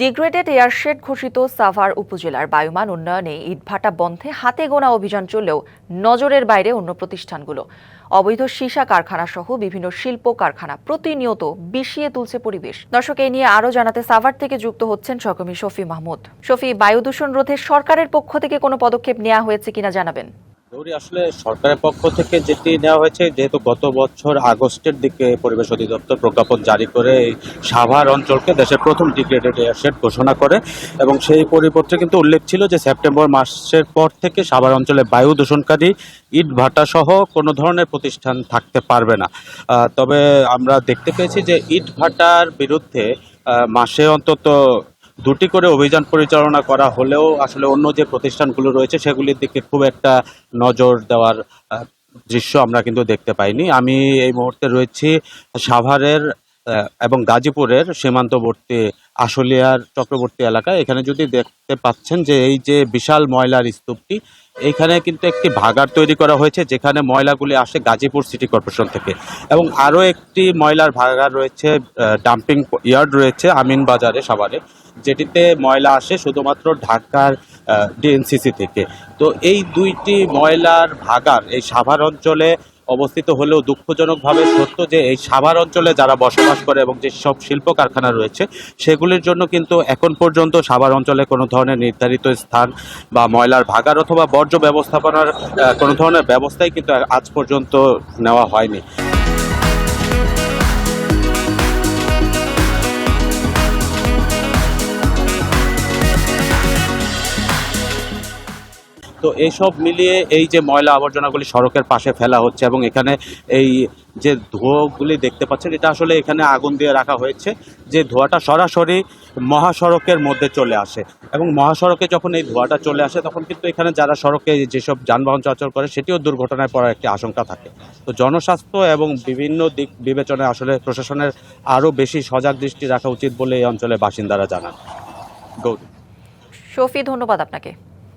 Degraded airshed ঘোষিত সাভার উপজেলার বায়ুমান উন্নয়নে ইটভাটা বন্ধে হাতে গোনা অভিযান চললেও নজরের বাইরে অন্য প্রতিষ্ঠানগুলো। অবৈধ সীসা কারখানা সহ বিভিন্ন শিল্প কারখানা প্রতিনিয়ত বিষিয়ে তুলছে পরিবেশ। দর্শক এই নিয়ে আরও জানাতে সাভার থেকে যুক্ত হচ্ছেন সহকর্মী শফি মাহমুদ। শফি, বায়ু দূষণ রোধে সরকারের পক্ষ থেকে কোনো পদক্ষেপ নেওয়া হয়েছে কিনা জানাবেন? আসলে সরকারের পক্ষ থেকে যেটি নেওয়া হয়েছে, যেহেতু গত বছর আগস্টের দিকে পরিবেশ অধিদপ্তর প্রজ্ঞাপন জারি করে এই সাভার অঞ্চলকে দেশের প্রথম ডিগ্রেডেড এয়ারশেড ঘোষণা করে এবং সেই পরিপত্রে কিন্তু উল্লেখ ছিল যে সেপ্টেম্বর মাসের পর থেকে সাভার অঞ্চলে বায়ু দূষণকারী ইট ভাটা সহ কোনো ধরনের প্রতিষ্ঠান থাকতে পারবে না। তবে আমরা দেখতে পেয়েছি যে ইট ভাটার বিরুদ্ধে মাসে অন্তত দুটি করে অভিযান পরিচালনা করা হলেও আসলে অন্য যে প্রতিষ্ঠানগুলো রয়েছে, সেগুলির দিকে খুব একটা নজর দেওয়ার দৃশ্য আমরা কিন্তু দেখতে পাইনি। আমি এই মুহূর্তে রয়েছি সাভারের এবং গাজীপুরের সীমান্তবর্তী আশুলিয়ার চক্রবর্তী এলাকায় এখানে যদি দেখতে পাচ্ছেন যে এই যে বিশাল ময়লার স্তূপটি এইখানে কিন্তু একটি ভাগার তৈরি করা হয়েছে, যেখানে ময়লাগুলি আসে গাজীপুর সিটি কর্পোরেশন থেকে। এবং আরও একটি ময়লার ভাগার রয়েছে ডাম্পিং ইয়ার্ড রয়েছে, আমিন বাজারে সাভারে, যেটিতে ময়লা আসে শুধুমাত্র ঢাকার ডিএনসিসি থেকে। তো এই দুইটি ময়লার ভাগার এই সাভার অঞ্চলে অবস্থিত হলেও দুঃখজনকভাবে সত্য যে এই সাভার অঞ্চলে যারা বসবাস করে এবং যে সব শিল্প কারখানা রয়েছে, সেগুলির জন্য কিন্তু এখন পর্যন্ত সাভার অঞ্চলে কোনো ধরনের নির্ধারিত স্থান বা ময়লার ভাগার অথবা বর্জ্য ব্যবস্থাপনার কোনো ধরনের ব্যবস্থাই কিন্তু আজ পর্যন্ত নেওয়া হয়নি। তো এইসব মিলিয়ে এই যে ময়লা আবর্জনাগুলি সড়কের পাশে ফেলা হচ্ছে এবং এখানে এই যে ধোঁয়াগুলি দেখতে পাচ্ছেন, এটা আসলে এখানে আগুন দিয়ে রাখা হয়েছে। যে ধোঁয়াটা সরাসরি মহাসড়কের মধ্যে চলে আসে এবং মহাসড়কে যখন এই ধোঁয়াটা চলে আসে, তখন কিন্তু এখানে যারা সড়কে যেসব যানবাহন চলাচল করে, সেটিও দুর্ঘটনায় পড়ার একটি আশঙ্কা থাকে। তো জনস্বাস্থ্য এবং বিভিন্ন দিক বিবেচনায় আসলে প্রশাসনের আরও বেশি সজাগ দৃষ্টি রাখা উচিত বলে এই অঞ্চলের বাসিন্দারা জানান। গৌরী শফি ধন্যবাদ আপনাকে।